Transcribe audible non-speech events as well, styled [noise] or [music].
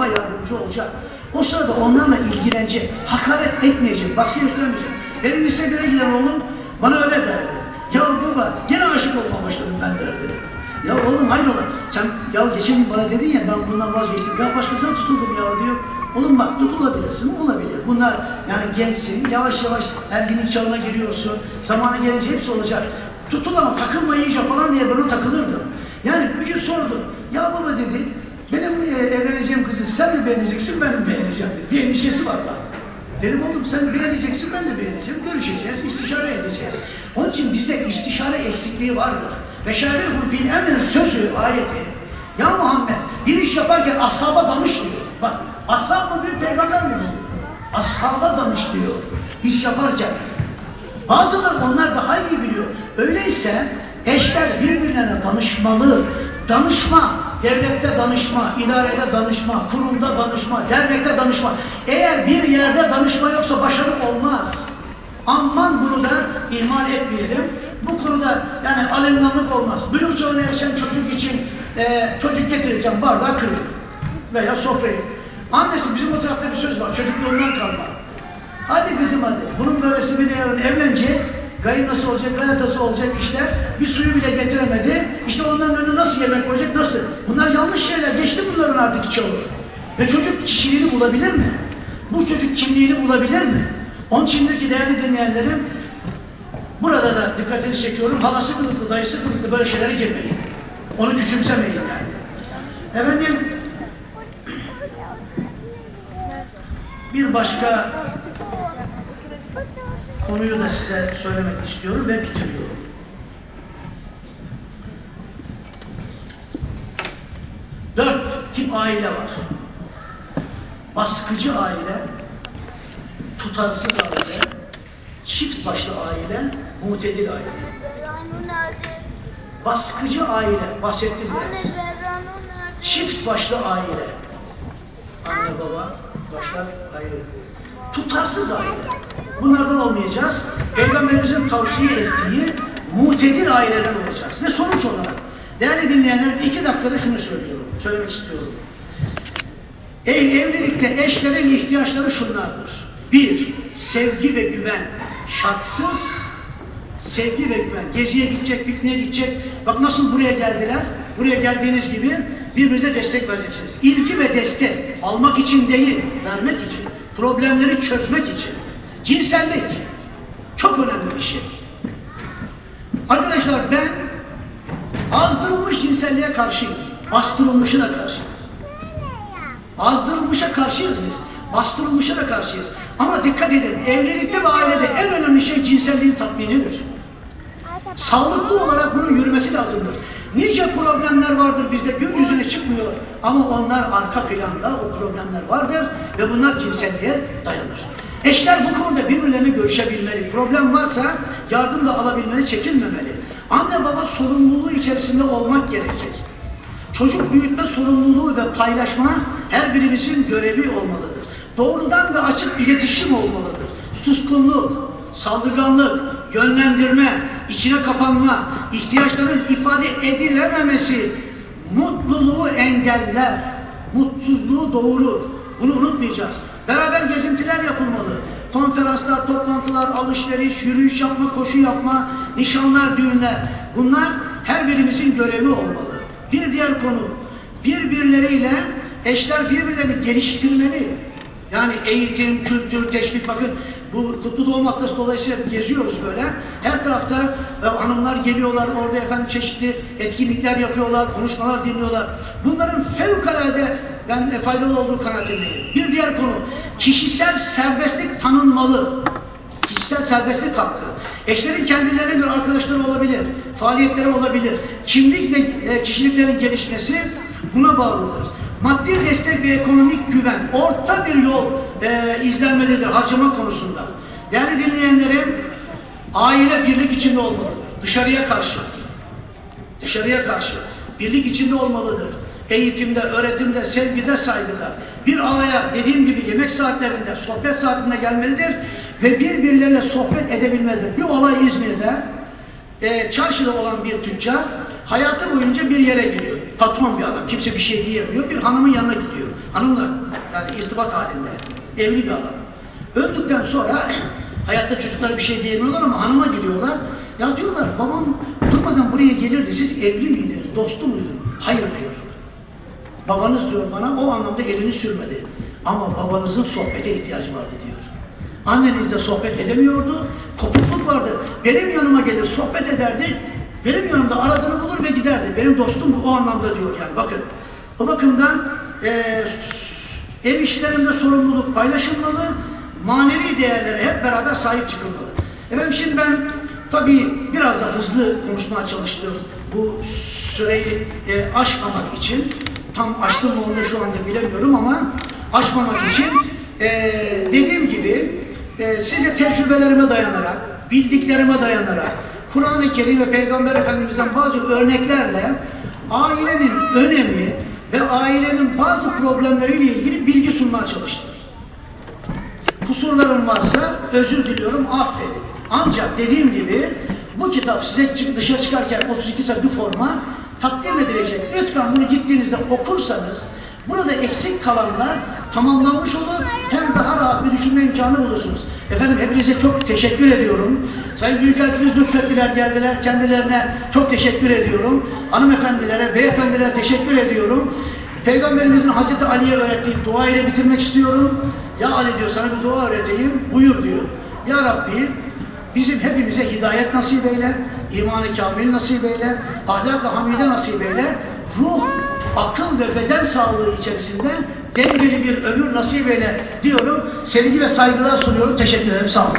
babama yardımcı olacak. O sırada onlarla ilgilenecek, hakaret etmeyecek, baskı göstermeyecek. Benim lise 1'e giden oğlum bana öyle derdi. Ya baba gene aşık olmaya başladım ben derdi. Ya oğlum hayrola sen ya geçen gün bana dedin ya ben bundan vazgeçtim ya başkasına tutuldum ya diyor. Oğlum bak tutulabilirsin olabilir. Bunlar yani gençsin yavaş yavaş erginlik çağına giriyorsun. Zamanı gelince hepsi olacak. Tutul ama takılma iyice falan diye ben o takılırdım. Yani bir gün sordum. Ya baba dedi evleneceğim kızı sen mi beğeneceksin ben mi beğeneceğim dedi. Bir endişesi var bak. Dedim oğlum sen beğeneceksin ben de beğeneceğim. Görüşeceğiz, istişare edeceğiz. Onun için bizde istişare eksikliği vardır. Ve bu fil emin sözü, ayeti. Ya Muhammed bir iş yaparken ashaba danış diyor. Bak ashab mı büyük peygamber mi? Ashaba danış diyor. İş yaparken. Bazıları onlar daha iyi biliyor. Öyleyse eşler birbirlerine danışmalı. Danışma, devlette danışma, idarede danışma, kurumda danışma, dernekte danışma. Eğer bir yerde danışma yoksa başarı olmaz. Aman bunu da ihmal etmeyelim. Bu konuda yani alemdanlık olmaz. Çağına erişen çocuk için e, çocuk getirirken bardağı kırıyor. Veya sofrayı. Annesi bizim o tarafta bir söz var. Çocukluğundan kalma. Hadi kızım hadi. Bunun böylesi bir de yarın evlenecek. Kayınması olacak, kaynatası olacak işte. Bir suyu bile getiremedi. İşte onların önüne nasıl yemek koyacak, nasıl? Bunlar yanlış şeyler. Geçti bunların artık çağı. Ve çocuk kişiliğini bulabilir mi? Bu çocuk kimliğini bulabilir mi? Onun içindeki değerli dinleyenlerim, burada da dikkatini çekiyorum. Halası kılıklı, dayısı kılıklı böyle şeylere girmeyin. Onu küçümsemeyin yani. Efendim, bir başka konuyu da size söylemek istiyorum ve bitiriyorum. Dört tip aile var. Baskıcı aile, tutarsız aile, çift başlı aile, mutedil aile. Baskıcı aile, bahsettim biraz. Çift başlı aile. Anne baba, başlar ayrı. Tutarsız aile. Bunlardan olmayacağız. Peygamberimizin tavsiye ettiği mutedil aileden olacağız. Ve sonuç olarak değerli dinleyenler iki dakikada şunu söylüyorum. Söylemek istiyorum. Ev, evlilikte eşlerin ihtiyaçları şunlardır. Bir, sevgi ve güven. Şartsız sevgi ve güven. Geziye gidecek, pikniğe gidecek. Bak nasıl buraya geldiler. Buraya geldiğiniz gibi birbirinize destek vereceksiniz. İlgi ve destek almak için değil, vermek için. Problemleri çözmek için. Cinsellik çok önemli bir şey. Arkadaşlar ben azdırılmış cinselliğe karşıyım. Bastırılmışı da karşıyım. Azdırılmışa karşıyız biz. Bastırılmışa da karşıyız. Ama dikkat edin, evlilikte ve ailede en önemli şey cinselliğin tatminidir. Sağlıklı olarak bunun yürümesi lazımdır. Nice problemler vardır bizde, gün yüzüne çıkmıyor. Ama onlar arka planda o problemler vardır ve bunlar cinselliğe dayanır. Eşler bu konuda birbirlerini görüşebilmeli. Problem varsa yardım da alabilmeli, çekinmemeli. Anne baba sorumluluğu içerisinde olmak gerekir. Çocuk büyütme sorumluluğu ve paylaşma her birimizin görevi olmalıdır. Doğrudan ve açık iletişim olmalıdır. Suskunluk, saldırganlık, yönlendirme, içine kapanma, ihtiyaçların ifade edilememesi mutluluğu engeller, mutsuzluğu doğurur. Bunu unutmayacağız. Beraber gezintiler yapılmalı. Konferanslar, toplantılar, alışveriş, yürüyüş yapma, koşu yapma, nişanlar, düğünler. Bunlar her birimizin görevi olmalı. Bir diğer konu, birbirleriyle eşler birbirlerini geliştirmeli. Yani eğitim, kültür, teşvik bakın bu kutlu doğum haftası dolayısıyla geziyoruz böyle. Her tarafta e, hanımlar geliyorlar orada efendim çeşitli etkinlikler yapıyorlar, konuşmalar dinliyorlar. Bunların fevkalade ben faydalı olduğu kanaatindeyim. Bir diğer konu kişisel serbestlik tanınmalı. Kişisel serbestlik hakkı. Eşlerin kendilerine arkadaşları olabilir, faaliyetleri olabilir. Kimlik ve e, kişiliklerin gelişmesi buna bağlıdır. Maddi destek ve ekonomik güven, orta bir yol e, izlenmelidir harcama konusunda. Değerli dinleyenlerim, aile birlik içinde olmalıdır. Dışarıya karşı, dışarıya karşı birlik içinde olmalıdır. Eğitimde, öğretimde, sevgide, saygıda. Bir alaya dediğim gibi yemek saatlerinde, sohbet saatinde gelmelidir ve birbirleriyle sohbet edebilmelidir. Bir olay İzmir'de, e, çarşıda olan bir tüccar hayatı boyunca bir yere gidiyor. Patron bir adam, kimse bir şey diyemiyor. Bir hanımın yanına gidiyor. Hanımla yani irtibat halinde. Evli bir adam. Öldükten sonra [clears throat] hayatta çocuklar bir şey diyemiyorlar ama hanıma gidiyorlar. Ya diyorlar babam durmadan buraya gelirdi. Siz evli miydiniz? Dostu muydun? Hayır diyor. Babanız diyor bana o anlamda elini sürmedi. Ama babanızın sohbete ihtiyacı vardı diyor. Annenizle sohbet edemiyordu. Kopukluk vardı. Benim yanıma gelir sohbet ederdi. Benim yanımda aradığını bulur ve giderdi. Benim dostum o anlamda diyor yani bakın. O bakımdan eee ev işlerinde sorumluluk paylaşılmalı. Manevi değerlere hep beraber sahip çıkılmalı. Efendim şimdi ben tabii biraz da hızlı konuşmaya çalıştım. Bu süreyi e, aşmamak için tam açtım mı onu şu anda bilemiyorum ama aşmamak için e, dediğim gibi e, size tecrübelerime dayanarak, bildiklerime dayanarak, Kur'an-ı Kerim ve Peygamber Efendimiz'den bazı örneklerle ailenin önemi ve ailenin bazı problemleriyle ilgili bilgi sunmaya çalıştım. Kusurlarım varsa özür diliyorum, affedin. Ancak dediğim gibi bu kitap size dışarı çıkarken 32 sayfa bir forma takdim edilecek. Lütfen bunu gittiğinizde okursanız burada eksik kalanlar tamamlanmış olur hem daha rahat bir düşünme imkanı bulursunuz. Efendim hepinize çok teşekkür ediyorum. Sayın Büyükelçimiz lütfettiler geldiler. Kendilerine çok teşekkür ediyorum. Hanımefendilere, beyefendilere teşekkür ediyorum. Peygamberimizin Hazreti Ali'ye öğrettiği dua ile bitirmek istiyorum. Ya Ali diyor sana bir dua öğreteyim. Buyur diyor. Ya Rabbi bizim hepimize hidayet nasip eyle, imanı kamil nasip eyle, ahlak-ı hamide nasip eyle, ruh, akıl ve beden sağlığı içerisinde dengeli bir ömür nasip eyle diyorum. Sevgi ve saygılar sunuyorum. Teşekkür ederim. Sağ olun.